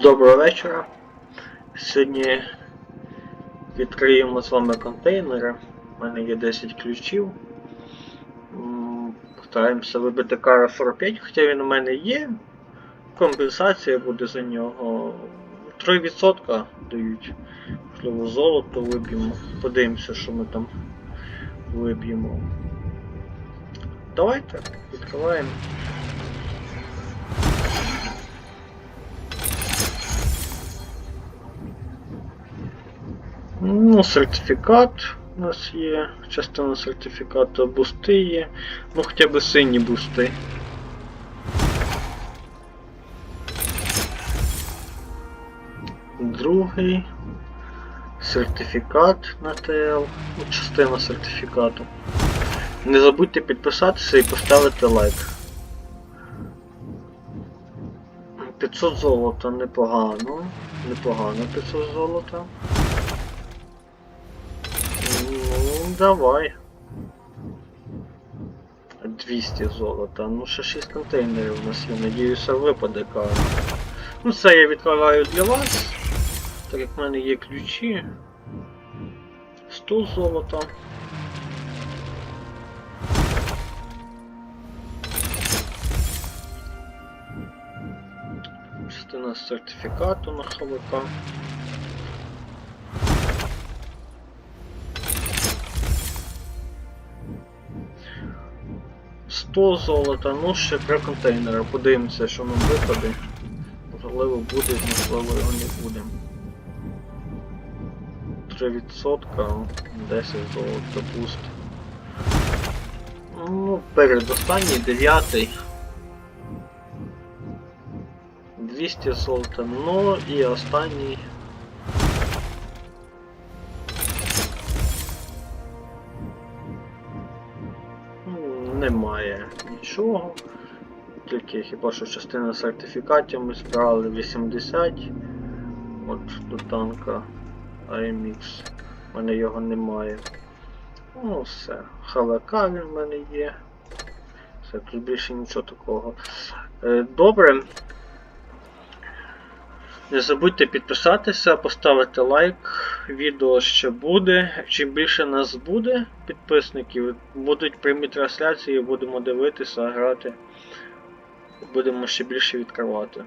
Доброго вечора. Сьогодні відкриємо з вами контейнери. У мене є 10 ключів. Постараємося вибити кара 45, хоча він у мене є. Компенсація буде за нього. 3% дають. Можливо, золото виб'ємо. Подивимося, що ми там виб'ємо. Давайте, відкриваємо. Ну, сертифікат у нас є. Частина сертифікату бусти є. Ну хоча б сині бусти. Другий. Сертифікат на ТЛ. Ну, частина сертифікату. Не забудьте підписатися і поставити лайк. 500 золота непогано. Непогано 500 золота. давай. 200 золота. Ну ще 6 контейнерів у нас є. Надіюся випаде карта. Ну це я відкриваю для вас. Так як в мене є ключі. 100 золота. Частина сертифікату на холока. 100 золота, ну ще про контейнери. Подивимося, що нам випаде. Можливо буде, можливо його не буде. 3%, 10 золота пуст. Ну, передостанній, 9. 200 золота, ну і останній Немає нічого. Тільки хіба що частина сертифікатів ми збирали 80. От до танка AMX. У мене його немає. Ну все. ХВК в мене є. Все, тут більше нічого такого. Е, Добре. Не забудьте підписатися, поставити лайк. Відео ще буде. Чим більше нас буде, підписників, будуть прямі трансляції, будемо дивитися, грати. Будемо ще більше відкривати.